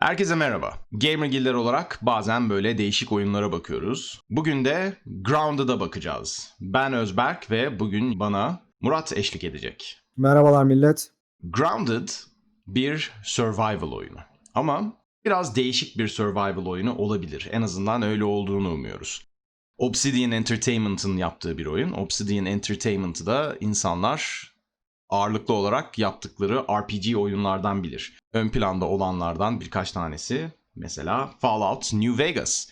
Herkese merhaba. Gamergiller olarak bazen böyle değişik oyunlara bakıyoruz. Bugün de Grounded'a bakacağız. Ben Özberk ve bugün bana Murat eşlik edecek. Merhabalar millet. Grounded bir survival oyunu. Ama biraz değişik bir survival oyunu olabilir. En azından öyle olduğunu umuyoruz. Obsidian Entertainment'ın yaptığı bir oyun. Obsidian Entertainment'ı da insanlar ağırlıklı olarak yaptıkları RPG oyunlardan bilir. Ön planda olanlardan birkaç tanesi mesela Fallout New Vegas.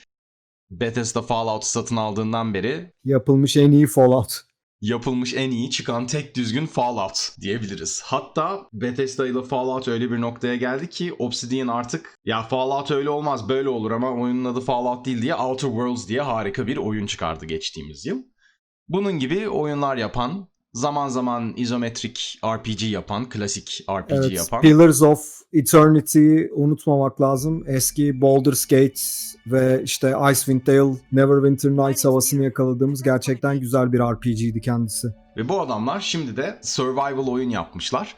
Bethesda Fallout satın aldığından beri Yapılmış en iyi Fallout. yapılmış en iyi çıkan tek düzgün Fallout diyebiliriz. Hatta Bethesda ile Fallout öyle bir noktaya geldi ki Obsidian artık ya Fallout öyle olmaz böyle olur ama oyunun adı Fallout değil diye Outer Worlds diye harika bir oyun çıkardı geçtiğimiz yıl. Bunun gibi oyunlar yapan, zaman zaman izometrik RPG yapan, klasik RPG Evet, yapan Pillars of Eternity'yi unutmamak lazım. Eski Baldur's Gate ve işte Icewind Dale, Neverwinter Nights havasını yakaladığımız gerçekten güzel bir RPG'ydi kendisi. Ve bu adamlar şimdi de survival oyun yapmışlar.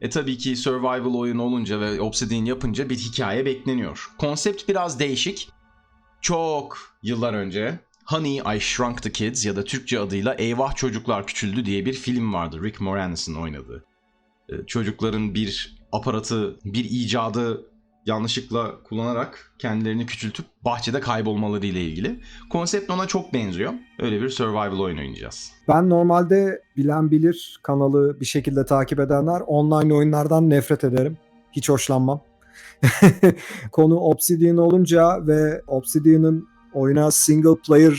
E tabii ki survival oyun olunca ve Obsidian yapınca bir hikaye bekleniyor. Konsept biraz değişik. Çok yıllar önce Honey I Shrunk the Kids ya da Türkçe adıyla Eyvah Çocuklar Küçüldü diye bir film vardı. Rick Moranis'in oynadığı. E, Çocukların bir aparatı, bir icadı yanlışlıkla kullanarak kendilerini küçültüp bahçede kaybolmaları ile ilgili. Konsept ona çok benziyor. Öyle bir survival oyun oynayacağız. Ben normalde bilen bilir kanalı bir şekilde takip edenler online oyunlardan nefret ederim. Hiç hoşlanmam. Konu Obsidian olunca ve Obsidian'ın oyuna single player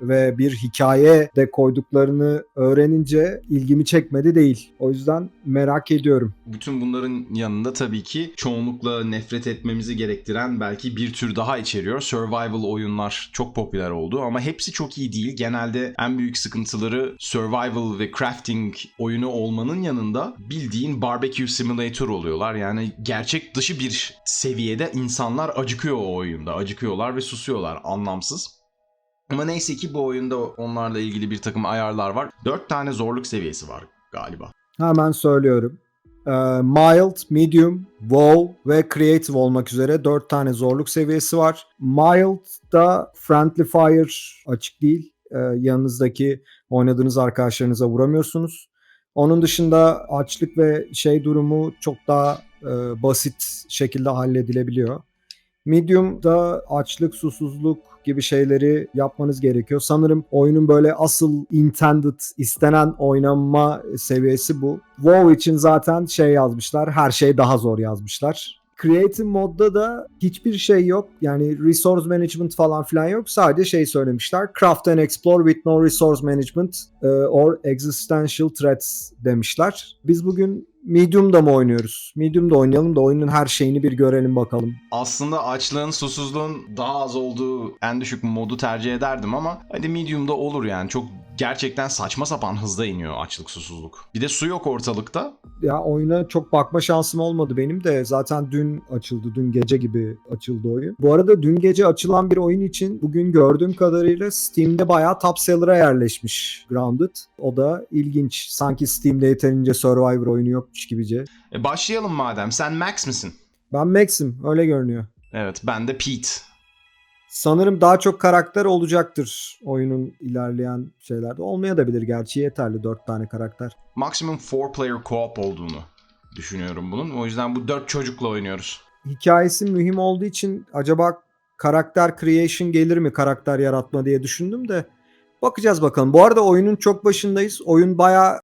ve bir hikaye de koyduklarını öğrenince ilgimi çekmedi değil. O yüzden merak ediyorum. Bütün bunların yanında tabii ki çoğunlukla nefret etmemizi gerektiren belki bir tür daha içeriyor. Survival oyunlar çok popüler oldu ama hepsi çok iyi değil. Genelde en büyük sıkıntıları survival ve crafting oyunu olmanın yanında bildiğin barbecue simulator oluyorlar. Yani gerçek dışı bir seviyede insanlar acıkıyor o oyunda. Acıkıyorlar ve susuyorlar anlamsız. Ama neyse ki bu oyunda onlarla ilgili bir takım ayarlar var. 4 tane zorluk seviyesi var galiba. Hemen söylüyorum. Ee, mild, medium, wow ve creative olmak üzere 4 tane zorluk seviyesi var. Mild'da friendly fire açık değil. Ee, yanınızdaki oynadığınız arkadaşlarınıza vuramıyorsunuz. Onun dışında açlık ve şey durumu çok daha e, basit şekilde halledilebiliyor. Medium'da açlık, susuzluk gibi şeyleri yapmanız gerekiyor. Sanırım oyunun böyle asıl intended, istenen oynanma seviyesi bu. WoW için zaten şey yazmışlar, her şey daha zor yazmışlar. Creative modda da hiçbir şey yok. Yani resource management falan filan yok. Sadece şey söylemişler. Craft and explore with no resource management e, or existential threats demişler. Biz bugün Medium'da mı oynuyoruz? Medium'da oynayalım da oyunun her şeyini bir görelim bakalım. Aslında açlığın, susuzluğun daha az olduğu en düşük modu tercih ederdim ama hadi medium'da olur yani. Çok gerçekten saçma sapan hızda iniyor açlık, susuzluk. Bir de su yok ortalıkta. Ya oyuna çok bakma şansım olmadı benim de. Zaten dün açıldı. Dün gece gibi açıldı oyun. Bu arada dün gece açılan bir oyun için bugün gördüğüm kadarıyla Steam'de bayağı top seller'a yerleşmiş Grounded. O da ilginç. Sanki Steam'de yeterince Survivor oyunu yokmuş gibice. E başlayalım madem. Sen Max misin? Ben Max'im. Öyle görünüyor. Evet, ben de Pete. Sanırım daha çok karakter olacaktır oyunun ilerleyen şeylerde. Olmaya da bilir gerçi yeterli 4 tane karakter. Maximum 4 player co-op olduğunu düşünüyorum bunun. O yüzden bu 4 çocukla oynuyoruz. hikayesi mühim olduğu için acaba karakter creation gelir mi karakter yaratma diye düşündüm de bakacağız bakalım. Bu arada oyunun çok başındayız. Oyun baya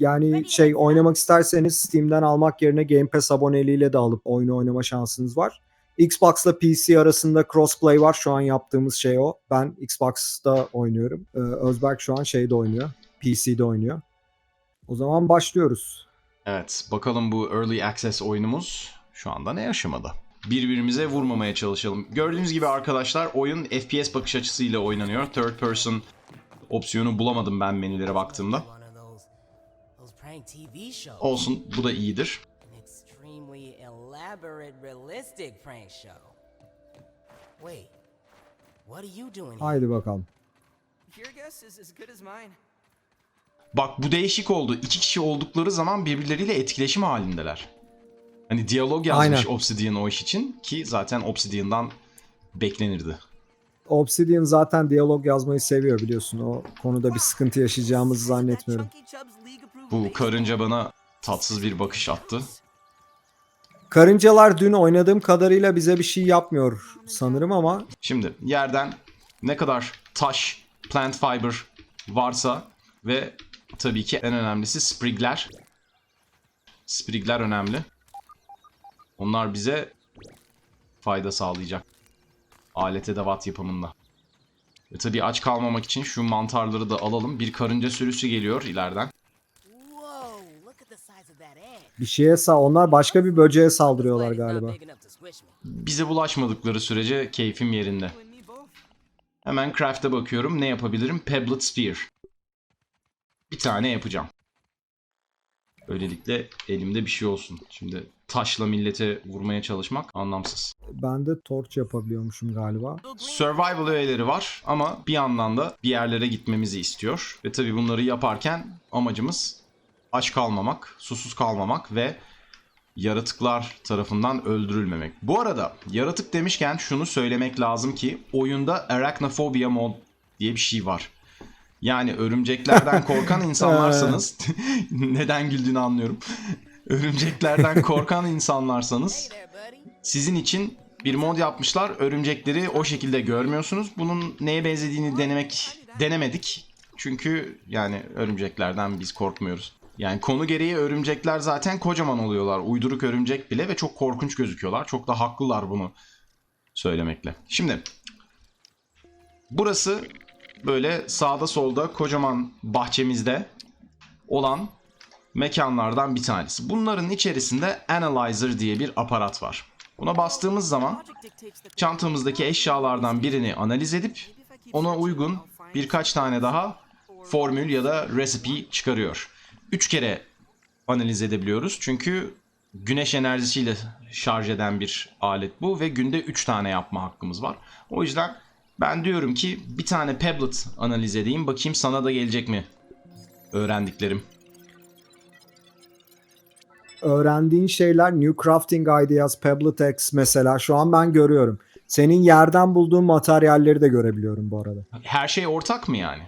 yani şey oynamak isterseniz Steam'den almak yerine Game Pass aboneliğiyle de alıp oyunu oynama şansınız var. Xbox'la PC arasında crossplay var. Şu an yaptığımız şey o. Ben Xbox'ta oynuyorum. Ee, Özberk şu an şeyde oynuyor. PC'de oynuyor. O zaman başlıyoruz. Evet, bakalım bu Early Access oyunumuz şu anda ne aşamada? Birbirimize vurmamaya çalışalım. Gördüğünüz gibi arkadaşlar oyun FPS bakış açısıyla oynanıyor. Third person opsiyonu bulamadım ben menülere baktığımda. Olsun, bu da iyidir. Haydi bakalım. Your guess is as good as mine. Bak bu değişik oldu. İki kişi oldukları zaman birbirleriyle etkileşim halindeler. Hani diyalog yazmış Aynen. Obsidian o iş için ki zaten Obsidian'dan beklenirdi. Obsidian zaten diyalog yazmayı seviyor biliyorsun. O konuda bir sıkıntı yaşayacağımızı zannetmiyorum. Bu karınca bana tatsız bir bakış attı. Karıncalar dün oynadığım kadarıyla bize bir şey yapmıyor sanırım ama Şimdi yerden ne kadar taş, plant fiber varsa ve tabii ki en önemlisi sprigler. Sprigler önemli. Onlar bize fayda sağlayacak. Alet edevat yapımında. Ve tabii aç kalmamak için şu mantarları da alalım. Bir karınca sürüsü geliyor ileriden. Bir şeye sağ onlar başka bir böceğe saldırıyorlar galiba. Bize bulaşmadıkları sürece keyfim yerinde. Hemen craft'e bakıyorum. Ne yapabilirim? Pebblet Sphere. Bir tane yapacağım. Böylelikle elimde bir şey olsun. Şimdi taşla millete vurmaya çalışmak anlamsız. Ben de torch yapabiliyormuşum galiba. Survival öğeleri var ama bir yandan da bir yerlere gitmemizi istiyor. Ve tabii bunları yaparken amacımız aç kalmamak, susuz kalmamak ve yaratıklar tarafından öldürülmemek. Bu arada yaratık demişken şunu söylemek lazım ki oyunda Arachnophobia mod diye bir şey var. Yani örümceklerden korkan insanlarsanız neden güldüğünü anlıyorum. Örümceklerden korkan insanlarsanız sizin için bir mod yapmışlar. Örümcekleri o şekilde görmüyorsunuz. Bunun neye benzediğini denemek denemedik. Çünkü yani örümceklerden biz korkmuyoruz. Yani konu gereği örümcekler zaten kocaman oluyorlar. Uyduruk örümcek bile ve çok korkunç gözüküyorlar. Çok da haklılar bunu söylemekle. Şimdi burası böyle sağda solda kocaman bahçemizde olan mekanlardan bir tanesi. Bunların içerisinde Analyzer diye bir aparat var. Buna bastığımız zaman çantamızdaki eşyalardan birini analiz edip ona uygun birkaç tane daha formül ya da recipe çıkarıyor. Üç kere analiz edebiliyoruz çünkü güneş enerjisiyle şarj eden bir alet bu ve günde 3 tane yapma hakkımız var. O yüzden ben diyorum ki bir tane Pebblet analiz edeyim bakayım sana da gelecek mi öğrendiklerim. Öğrendiğin şeyler New Crafting Ideas, Pebblet X mesela şu an ben görüyorum. Senin yerden bulduğun materyalleri de görebiliyorum bu arada. Her şey ortak mı yani?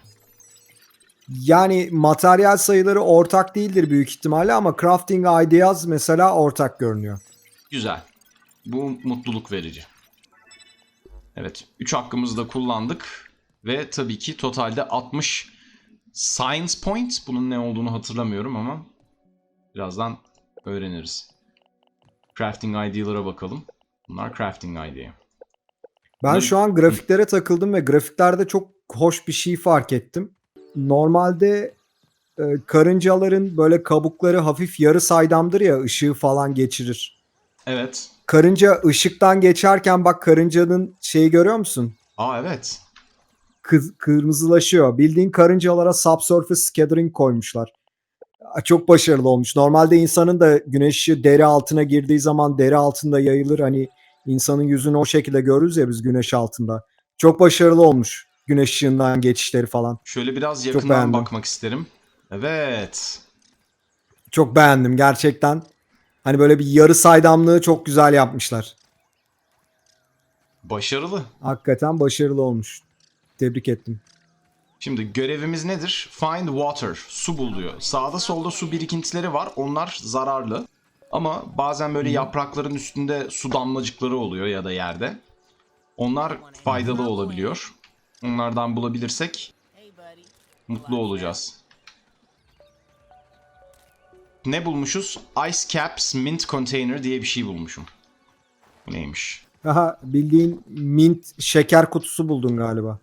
Yani materyal sayıları ortak değildir büyük ihtimalle ama Crafting Ideas mesela ortak görünüyor. Güzel. Bu mutluluk verici. Evet. 3 hakkımızı da kullandık. Ve tabii ki totalde 60 Science Point. Bunun ne olduğunu hatırlamıyorum ama birazdan öğreniriz. Crafting ID'lara bakalım. Bunlar crafting ID. Ben şu an grafiklere takıldım ve grafiklerde çok hoş bir şey fark ettim. Normalde e, karıncaların böyle kabukları hafif yarı saydamdır ya ışığı falan geçirir. Evet. Karınca ışıktan geçerken bak karıncanın şeyi görüyor musun? Aa evet. Kız, kırmızılaşıyor. Bildiğin karıncalara subsurface scattering koymuşlar. Çok başarılı olmuş. Normalde insanın da güneş ışığı deri altına girdiği zaman deri altında yayılır. Hani insanın yüzünü o şekilde görürüz ya biz güneş altında. Çok başarılı olmuş güneş ışığından geçişleri falan. Şöyle biraz yakından beğendim. bakmak isterim. Evet. Çok beğendim gerçekten. Hani böyle bir yarı saydamlığı çok güzel yapmışlar. Başarılı. Hakikaten başarılı olmuş. Tebrik ettim. Şimdi görevimiz nedir? Find water. Su bul diyor. Sağda solda su birikintileri var. Onlar zararlı. Ama bazen böyle yaprakların üstünde su damlacıkları oluyor ya da yerde. Onlar faydalı olabiliyor. Onlardan bulabilirsek mutlu olacağız. Ne bulmuşuz? Ice Caps Mint Container diye bir şey bulmuşum. Bu neymiş? Aha bildiğin mint şeker kutusu buldun galiba.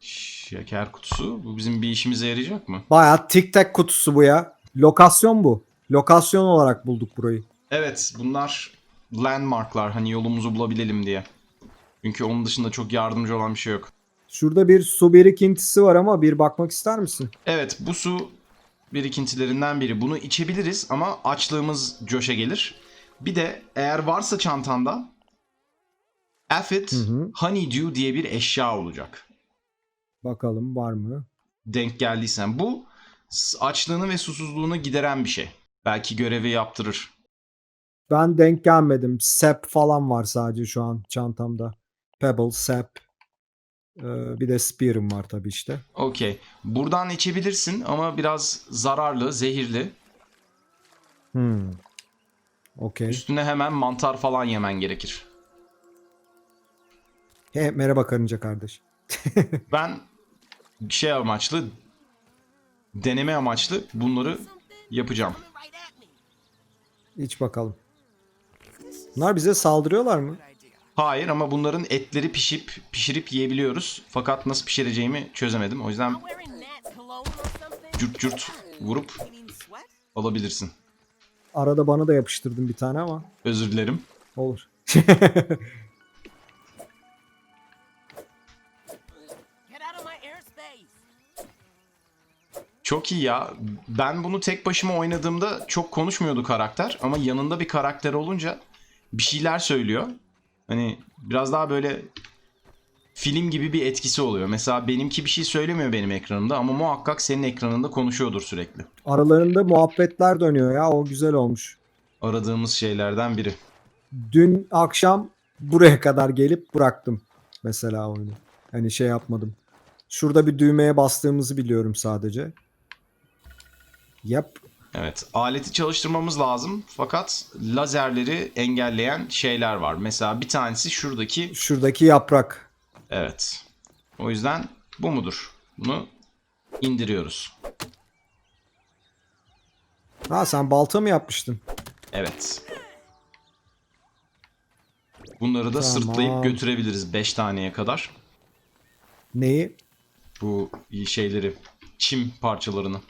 Şeker kutusu. Bu bizim bir işimize yarayacak mı? Bayağı tic tac kutusu bu ya. Lokasyon bu. Lokasyon olarak bulduk burayı. Evet bunlar landmarklar hani yolumuzu bulabilelim diye. Çünkü onun dışında çok yardımcı olan bir şey yok. Şurada bir su birikintisi var ama bir bakmak ister misin? Evet bu su birikintilerinden biri. Bunu içebiliriz ama açlığımız coşa gelir. Bir de eğer varsa çantanda Aphid. Honeydew diye bir eşya olacak. Bakalım var mı? Denk geldiysen. Bu Açlığını ve susuzluğunu gideren bir şey. Belki görevi yaptırır. Ben denk gelmedim. Sap falan var sadece şu an çantamda. Pebble, sap. Ee, bir de spear'ım var tabii işte. Okey. Buradan içebilirsin ama biraz zararlı, zehirli. Hmm. Okey. Üstüne hemen mantar falan yemen gerekir. He, merhaba karınca kardeş. Ben şey amaçlı, deneme amaçlı bunları yapacağım. İç bakalım. Bunlar bize saldırıyorlar mı? Hayır ama bunların etleri pişip pişirip yiyebiliyoruz. Fakat nasıl pişireceğimi çözemedim. O yüzden cürt cürt vurup alabilirsin. Arada bana da yapıştırdım bir tane ama Özür dilerim. olur. Çok iyi ya. Ben bunu tek başıma oynadığımda çok konuşmuyordu karakter. Ama yanında bir karakter olunca bir şeyler söylüyor. Hani biraz daha böyle film gibi bir etkisi oluyor. Mesela benimki bir şey söylemiyor benim ekranımda ama muhakkak senin ekranında konuşuyordur sürekli. Aralarında muhabbetler dönüyor ya o güzel olmuş. Aradığımız şeylerden biri. Dün akşam buraya kadar gelip bıraktım mesela oyunu. Hani şey yapmadım. Şurada bir düğmeye bastığımızı biliyorum sadece. Yap. Evet, aleti çalıştırmamız lazım fakat lazerleri engelleyen şeyler var. Mesela bir tanesi şuradaki Şuradaki yaprak. Evet. O yüzden bu mudur? Bunu indiriyoruz. Ha sen balta mı yapmıştın? Evet. Bunları da Tamam. sırtlayıp götürebiliriz 5 taneye kadar. Neyi? Bu şeyleri, çim parçalarını.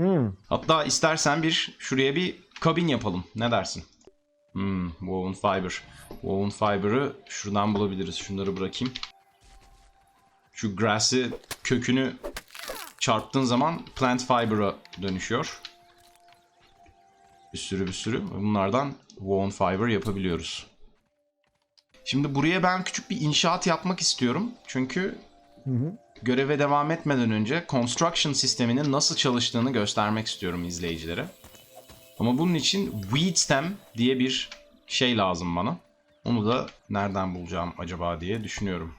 Hmm. Hatta istersen bir şuraya bir kabin yapalım. Ne dersin? Hmm, woven fiber. Woven fiber'ı şuradan bulabiliriz. Şunları bırakayım. Şu grass'i kökünü çarptığın zaman plant fiber'a dönüşüyor. Bir sürü bir sürü. Bunlardan woven fiber yapabiliyoruz. Şimdi buraya ben küçük bir inşaat yapmak istiyorum. Çünkü Hı hı. göreve devam etmeden önce construction sisteminin nasıl çalıştığını göstermek istiyorum izleyicilere. Ama bunun için weed stem diye bir şey lazım bana. Onu da nereden bulacağım acaba diye düşünüyorum.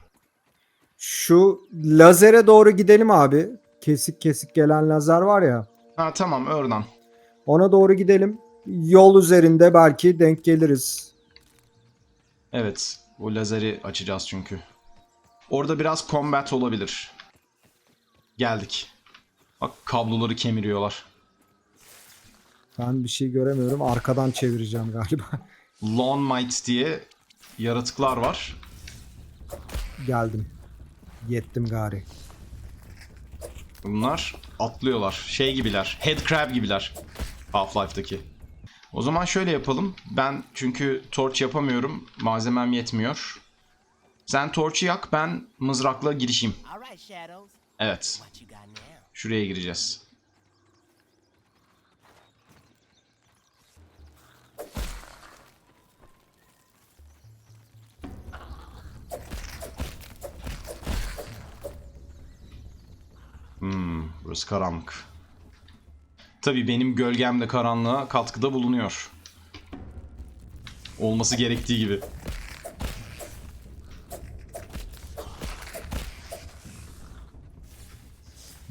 Şu lazere doğru gidelim abi. Kesik kesik gelen lazer var ya. Ha tamam oradan. Ona doğru gidelim. Yol üzerinde belki denk geliriz. Evet o lazeri açacağız çünkü. Orada biraz combat olabilir. Geldik. Bak kabloları kemiriyorlar. Ben bir şey göremiyorum. Arkadan çevireceğim galiba. Lawn Might diye yaratıklar var. Geldim. Yettim gari. Bunlar atlıyorlar. Şey gibiler. Head crab gibiler. Half-Life'daki. O zaman şöyle yapalım. Ben çünkü torch yapamıyorum. Malzemem yetmiyor. Sen torch'u yak ben mızrakla girişeyim. Evet. Şuraya gireceğiz. Hmm, burası karanlık. Tabii benim gölgem de karanlığa katkıda bulunuyor. Olması gerektiği gibi.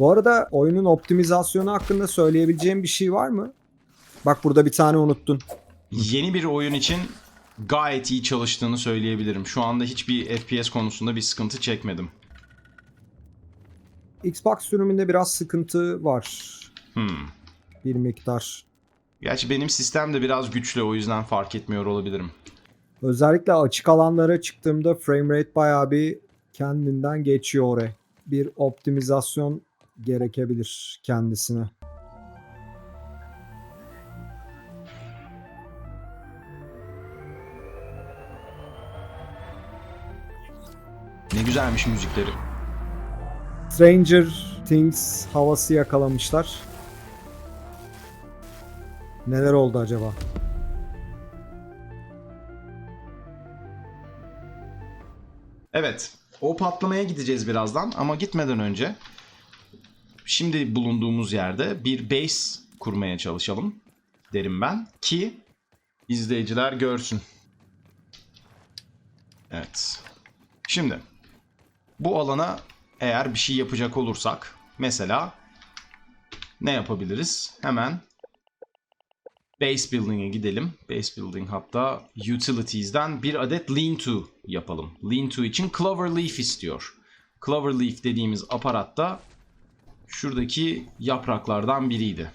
Bu arada oyunun optimizasyonu hakkında söyleyebileceğim bir şey var mı? Bak burada bir tane unuttun. Yeni bir oyun için gayet iyi çalıştığını söyleyebilirim. Şu anda hiçbir FPS konusunda bir sıkıntı çekmedim. Xbox sürümünde biraz sıkıntı var. Hmm. Bir miktar. Gerçi benim sistem de biraz güçlü o yüzden fark etmiyor olabilirim. Özellikle açık alanlara çıktığımda framerate bayağı bir kendinden geçiyor oraya. Bir optimizasyon gerekebilir kendisine. Ne güzelmiş müzikleri. Stranger Things havası yakalamışlar. Neler oldu acaba? Evet, o patlamaya gideceğiz birazdan ama gitmeden önce şimdi bulunduğumuz yerde bir base kurmaya çalışalım derim ben ki izleyiciler görsün. Evet. Şimdi bu alana eğer bir şey yapacak olursak mesela ne yapabiliriz? Hemen Base Building'e gidelim. Base Building hatta Utilities'den bir adet Lean-to yapalım. Lean-to için Cloverleaf istiyor. Cloverleaf dediğimiz aparatta şuradaki yapraklardan biriydi.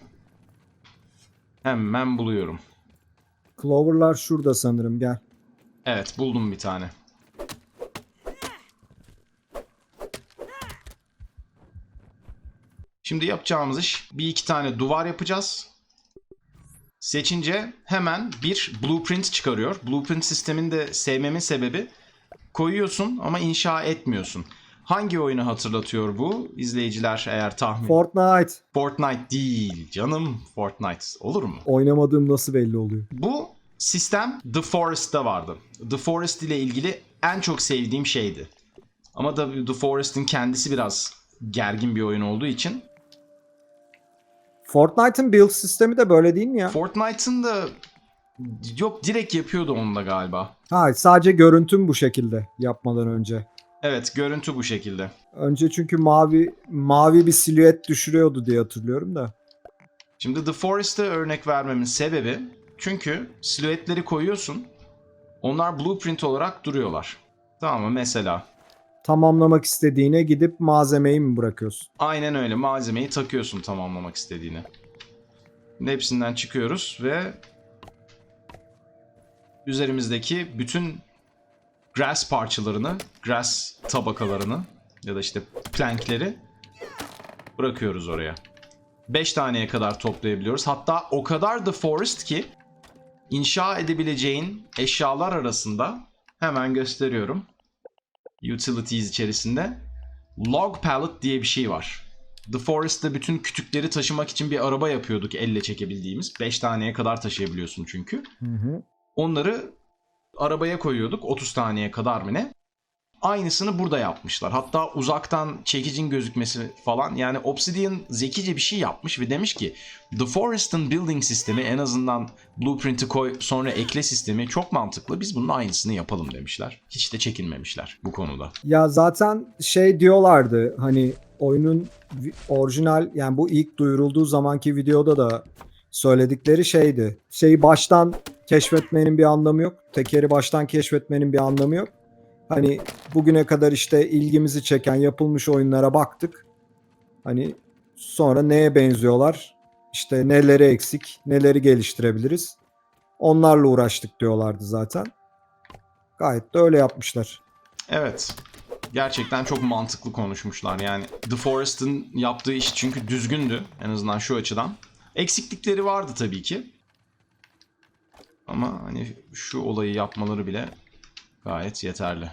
Hemen buluyorum. Clover'lar şurada sanırım gel. Evet buldum bir tane. Şimdi yapacağımız iş bir iki tane duvar yapacağız. Seçince hemen bir blueprint çıkarıyor. Blueprint sistemini de sevmemin sebebi koyuyorsun ama inşa etmiyorsun. Hangi oyunu hatırlatıyor bu? İzleyiciler eğer tahmin. Fortnite. Fortnite değil canım. Fortnite olur mu? Oynamadığım nasıl belli oluyor. Bu sistem The Forest'ta vardı. The Forest ile ilgili en çok sevdiğim şeydi. Ama da The Forest'in kendisi biraz gergin bir oyun olduğu için Fortnite'ın build sistemi de böyle değil mi ya? Fortnite'ın da yok direkt yapıyordu onu da galiba. Ha sadece görüntüm bu şekilde yapmadan önce. Evet görüntü bu şekilde. Önce çünkü mavi mavi bir silüet düşürüyordu diye hatırlıyorum da. Şimdi The Forest'e örnek vermemin sebebi çünkü silüetleri koyuyorsun. Onlar blueprint olarak duruyorlar. Tamam mı? Mesela Tamamlamak istediğine gidip malzemeyi mi bırakıyorsun? Aynen öyle. Malzemeyi takıyorsun tamamlamak istediğini. Şimdi hepsinden çıkıyoruz ve üzerimizdeki bütün grass parçalarını, grass tabakalarını ya da işte plankleri bırakıyoruz oraya. 5 taneye kadar toplayabiliyoruz. Hatta o kadar The Forest ki inşa edebileceğin eşyalar arasında hemen gösteriyorum. Utilities içerisinde Log pallet diye bir şey var. The Forest'ta bütün kütükleri taşımak için bir araba yapıyorduk elle çekebildiğimiz. 5 taneye kadar taşıyabiliyorsun çünkü. Hı hı. Onları arabaya koyuyorduk 30 taneye kadar mı ne? Aynısını burada yapmışlar. Hatta uzaktan çekicin gözükmesi falan. Yani Obsidian zekice bir şey yapmış ve demiş ki The Forest'ın building sistemi en azından blueprint'i koy sonra ekle sistemi çok mantıklı. Biz bunun aynısını yapalım demişler. Hiç de çekinmemişler bu konuda. Ya zaten şey diyorlardı hani oyunun orijinal yani bu ilk duyurulduğu zamanki videoda da söyledikleri şeydi. Şeyi baştan keşfetmenin bir anlamı yok. Tekeri baştan keşfetmenin bir anlamı yok. Hani bugüne kadar işte ilgimizi çeken yapılmış oyunlara baktık. Hani sonra neye benziyorlar? İşte neleri eksik, neleri geliştirebiliriz? Onlarla uğraştık diyorlardı zaten. Gayet de öyle yapmışlar. Evet. Gerçekten çok mantıklı konuşmuşlar. Yani The Forest'ın yaptığı iş çünkü düzgündü. En azından şu açıdan. Eksiklikleri vardı tabii ki. Ama hani şu olayı yapmaları bile gayet yeterli.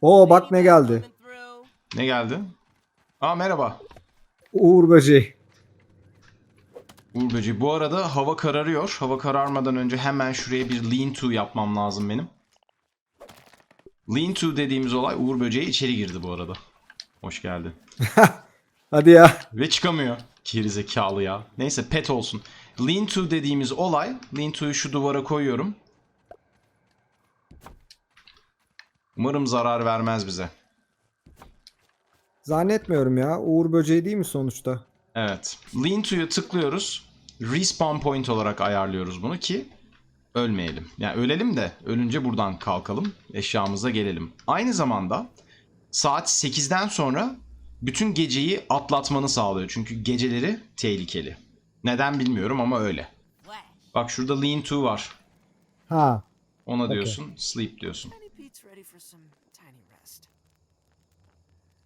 Oo bak ne geldi. Ne geldi? Aa merhaba. Uğur böceği. Uğur Böceği. Bu arada hava kararıyor. Hava kararmadan önce hemen şuraya bir lean to yapmam lazım benim. Lean to dediğimiz olay Uğur Böceği içeri girdi bu arada. Hoş geldin. Hadi ya. Ve çıkamıyor. Geri zekalı ya. Neyse pet olsun. Lean to dediğimiz olay. Lean to'yu şu duvara koyuyorum. Umarım zarar vermez bize. Zannetmiyorum ya. Uğur böceği değil mi sonuçta? Evet. Lean to'ya tıklıyoruz. Respawn point olarak ayarlıyoruz bunu ki ölmeyelim. Yani ölelim de ölünce buradan kalkalım. Eşyamıza gelelim. Aynı zamanda saat 8'den sonra bütün geceyi atlatmanı sağlıyor. Çünkü geceleri tehlikeli. Neden bilmiyorum ama öyle. Bak şurada lean to var. Ha. Ona diyorsun, sleep diyorsun.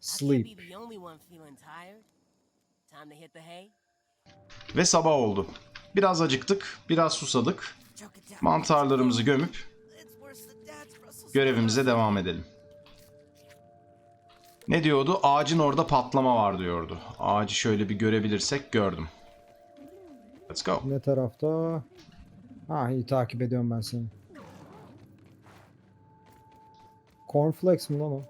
Sleep. Ve sabah oldu. Biraz acıktık, biraz susadık. Mantarlarımızı gömüp görevimize devam edelim. Ne diyordu? Ağacın orada patlama var diyordu. Ağacı şöyle bir görebilirsek gördüm. Let's go. Ne tarafta? Ha iyi takip ediyorum ben seni. Cornflakes mi lan o?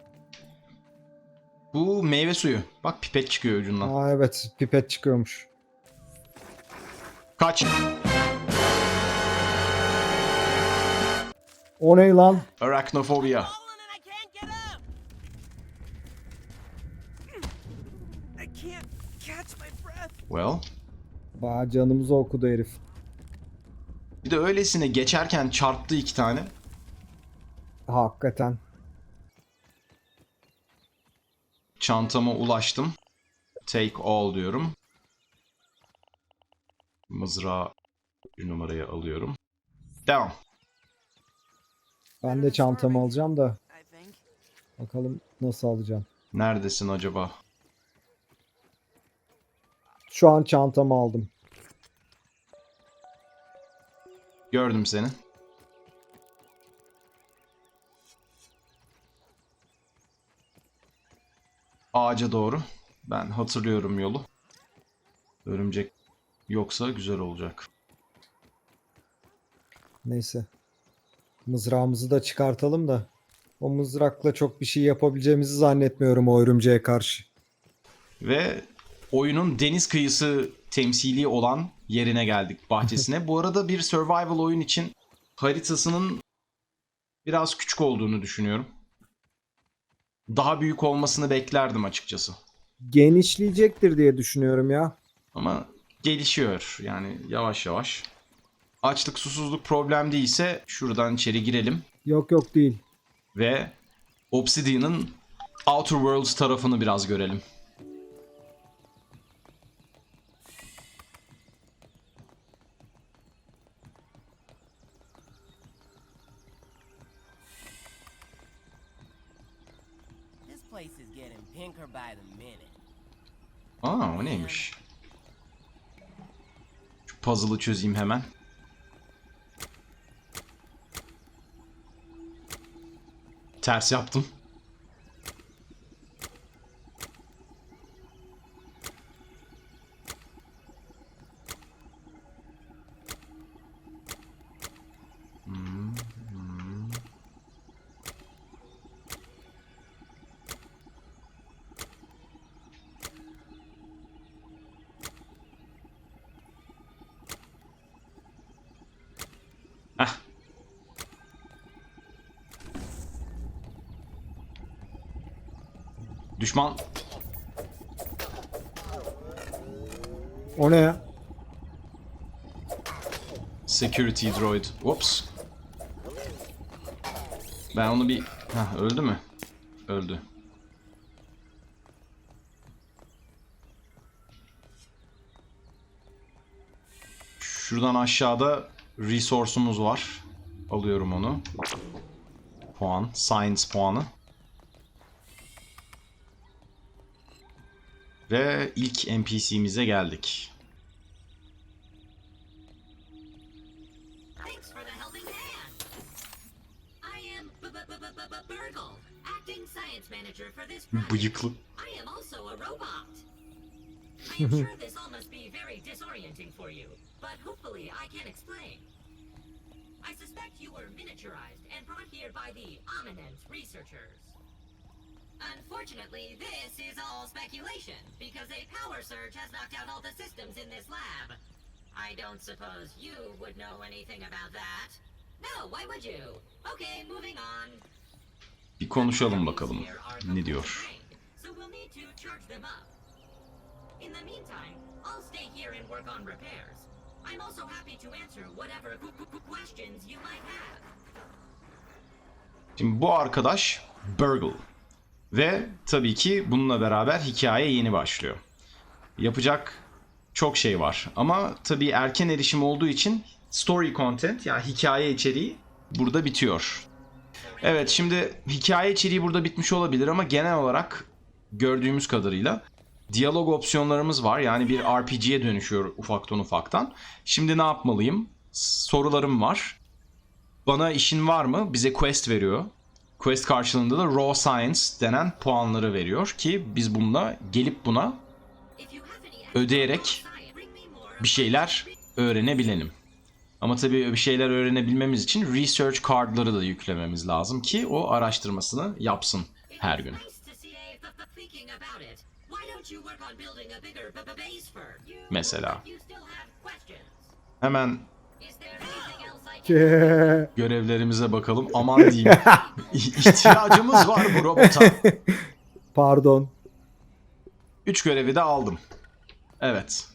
Bu meyve suyu. Bak pipet çıkıyor ucundan. Aa evet pipet çıkıyormuş. Kaç. O ne lan? Arachnophobia. Fallen and I can't get up. I can't catch my breath. Well. Bayağı canımızı okudu herif. Bir de öylesine geçerken çarptı iki tane. Hakikaten. Çantama ulaştım. Take all diyorum. Mızrağı bir numaraya alıyorum. Devam. Ben de çantamı alacağım da bakalım nasıl alacağım. Neredesin acaba? Şu an çantamı aldım. Gördüm seni. Ağaca doğru. Ben hatırlıyorum yolu. Örümcek yoksa güzel olacak. Neyse. Mızrağımızı da çıkartalım da. O mızrakla çok bir şey yapabileceğimizi zannetmiyorum o örümceğe karşı. Ve oyunun deniz kıyısı temsili olan yerine geldik bahçesine. Bu arada bir survival oyun için haritasının biraz küçük olduğunu düşünüyorum. Daha büyük olmasını beklerdim açıkçası. Genişleyecektir diye düşünüyorum ya. Ama gelişiyor yani yavaş yavaş. Açlık susuzluk problem değilse şuradan içeri girelim Yok yok değil. ve Obsidian'ın Outer Worlds tarafını biraz görelim. Aa o neymiş? Şu puzzle'ı çözeyim hemen. Ters yaptım. Düşman O ne ya? security droid. Whoops. Ben onu bir... Heh, öldü mü? Öldü. Şuradan aşağıda resource'umuz var. Alıyorum onu. Puan. Science puanı. Manager for this project. Bıyıklı. But hopefully I can explain. I suspect you were miniaturized and brought here by the Ominent researchers. Unfortunately, this is all speculation, because a power surge has knocked out all the systems in this lab. I don't suppose you would know anything about that. No, why would you? Okay, moving on. Bir konuşalım bakalım. Ne diyor? So we'll need to charge them up. In the meantime, I'll stay here and work on repairs. I'm also happy to answer whatever qu- qu- qu- questions you might have. Şimdi bu arkadaş Burgle. Ve tabii ki bununla beraber hikaye yeni başlıyor. Yapacak çok şey var. Ama tabii erken erişim olduğu için story content yani hikaye içeriği burada bitiyor. Evet şimdi hikaye içeriği burada bitmiş olabilir ama genel olarak gördüğümüz kadarıyla diyalog opsiyonlarımız var. Yani bir RPG'ye dönüşüyor ufaktan ufaktan. Şimdi ne yapmalıyım? Sorularım var. Bana işin var mı? Bize quest veriyor. Quest karşılığında da Raw Science denen puanları veriyor ki biz bununla gelip buna ödeyerek bir şeyler öğrenebilelim. Ama tabii bir şeyler öğrenebilmemiz için research card'ları da yüklememiz lazım ki o araştırmasını yapsın her gün. Mesela. Hemen görevlerimize bakalım. Aman diyeyim. İhtiyacımız var bu robota. Pardon. 3 görevi de aldım. Evet.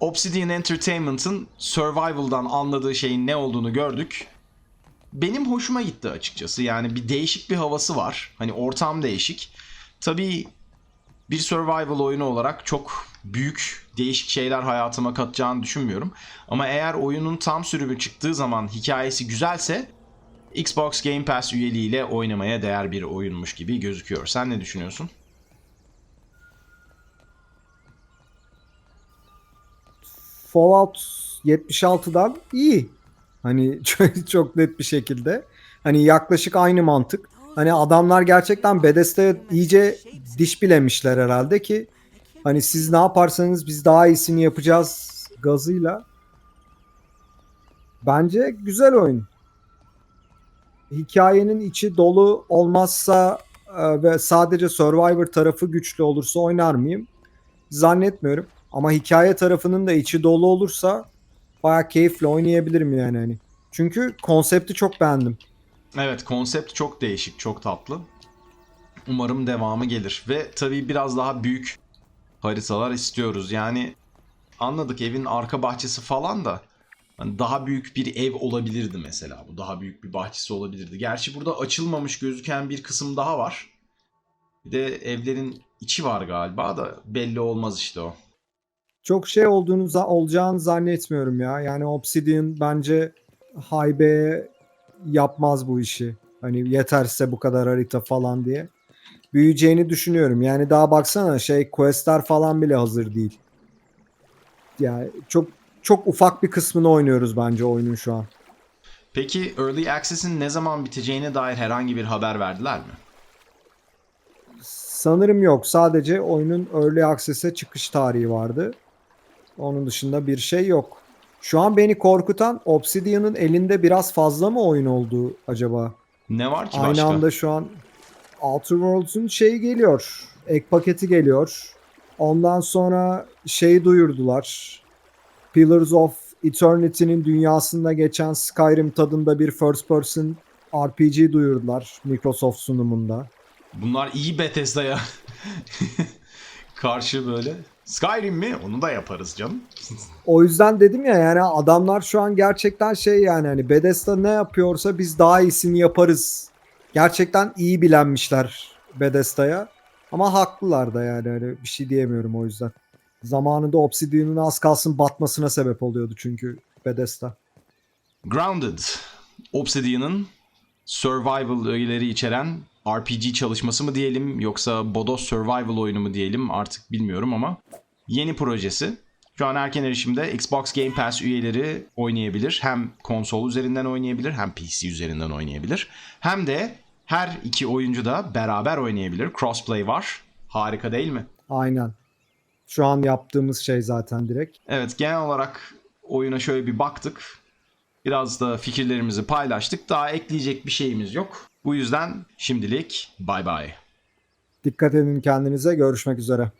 Obsidian Entertainment'ın Survival'dan anladığı şeyin ne olduğunu gördük. Benim hoşuma gitti açıkçası. Yani bir değişik bir havası var. Hani ortam değişik. Tabii bir survival oyunu olarak çok büyük değişik şeyler hayatıma katacağını düşünmüyorum. Ama eğer oyunun tam sürümü çıktığı zaman hikayesi güzelse Xbox Game Pass üyeliğiyle oynamaya değer bir oyunmuş gibi gözüküyor. Sen ne düşünüyorsun? Fallout 76'dan iyi. Hani çok, çok net bir şekilde. Hani yaklaşık aynı mantık. Hani adamlar gerçekten Bethesda'ya iyice diş bilemişler herhalde ki hani siz ne yaparsanız biz daha iyisini yapacağız gazıyla. Bence güzel oyun. Hikayenin içi dolu olmazsa e, ve sadece Survivor tarafı güçlü olursa oynar mıyım? Zannetmiyorum. Ama hikaye tarafının da içi dolu olursa bayağı keyifle oynayabilirim yani hani. Çünkü konsepti çok beğendim. Evet konsept çok değişik, çok tatlı. Umarım devamı gelir. Ve tabii biraz daha büyük haritalar istiyoruz. Yani anladık evin arka bahçesi falan da hani daha büyük bir ev olabilirdi mesela. Bu daha büyük bir bahçesi olabilirdi. Gerçi burada açılmamış gözüken bir kısım daha var. Bir de evlerin içi var galiba da belli olmaz işte o. Çok şey olduğunu olacağını zannetmiyorum ya. Yani Obsidian bence haybe yapmaz bu işi. Hani yeterse bu kadar harita falan diye. Büyüyeceğini düşünüyorum. Yani daha baksana şey questler falan bile hazır değil. Yani çok çok ufak bir kısmını oynuyoruz bence oyunun şu an. Peki Early Access'in ne zaman biteceğine dair herhangi bir haber verdiler mi? Sanırım yok. Sadece oyunun Early Access'e çıkış tarihi vardı. Onun dışında bir şey yok. Şu an beni korkutan Obsidian'ın elinde biraz fazla mı oyun olduğu acaba? Ne var ki Aynı başka? anda şu an Outer Worlds'un şeyi geliyor. Ek paketi geliyor. Ondan sonra şey duyurdular. Pillars of Eternity'nin dünyasında geçen Skyrim tadında bir first person RPG duyurdular Microsoft sunumunda. Bunlar iyi Bethesda'ya karşı böyle. Skyrim mi? Onu da yaparız canım. O yüzden dedim ya yani adamlar şu an gerçekten şey yani hani Bethesda ne yapıyorsa biz daha iyisini yaparız. Gerçekten iyi bilenmişler Bethesda'ya. Ama haklılar da yani hani bir şey diyemiyorum o yüzden. Zamanında Obsidian'ın az kalsın batmasına sebep oluyordu çünkü Bethesda. Grounded. Obsidian'ın survival öğeleri içeren RPG çalışması mı diyelim yoksa Bodos Survival oyunu mu diyelim artık bilmiyorum ama yeni projesi. Şu an erken erişimde Xbox Game Pass üyeleri oynayabilir. Hem konsol üzerinden oynayabilir hem PC üzerinden oynayabilir. Hem de her iki oyuncu da beraber oynayabilir. Crossplay var. Harika değil mi? Aynen. Şu an yaptığımız şey zaten direkt. Evet genel olarak oyuna şöyle bir baktık. Biraz da fikirlerimizi paylaştık. Daha ekleyecek bir şeyimiz yok. Bu yüzden şimdilik bay bay. Dikkat edin kendinize. Görüşmek üzere.